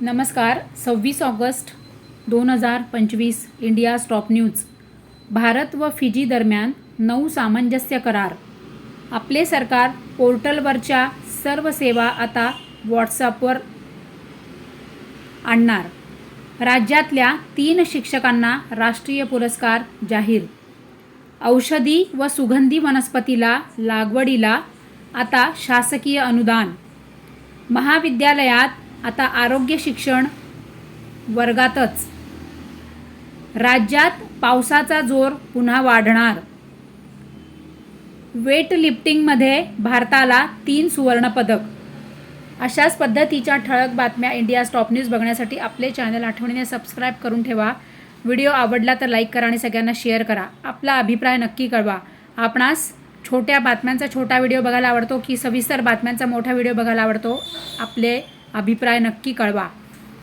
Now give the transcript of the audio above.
नमस्कार. सव्वीस ऑगस्ट दोन हजार पंचवीस इंडिया स्टॉप न्यूज. भारत व फिजी दरम्यान नऊ सामंजस्य करार. आपले सरकार पोर्टलवरच्या सर्व सेवा आता व्हॉट्सअपवर आणणार. राज्यातल्या तीन शिक्षकांना राष्ट्रीय पुरस्कार जाहीर. औषधी व सुगंधी वनस्पतीला लागवडीला आता शासकीय अनुदान. महाविद्यालयात आता आरोग्य शिक्षण वर्गातच. राज्यात पावसाचा जोर पुन्हा वाढणार. वेट लिफ्टिंगमध्ये भारताला तीन सुवर्णपदक अशाच पद्धतीच्या ठळक बातम्या इंडिया स्टॉप न्यूज बघण्यासाठी आपले चॅनल आठवणीने सबस्क्राईब करून ठेवा. व्हिडिओ आवडला तर लाईक करा आणि सगळ्यांना शेअर करा. आपला अभिप्राय नक्की कळवा. आपणास छोट्या बातम्यांचा छोटा व्हिडिओ बघायला आवडतो की सविस्तर बातम्यांचा मोठा व्हिडिओ बघायला आवडतो? आपले अभिप्राय नक्की कळवा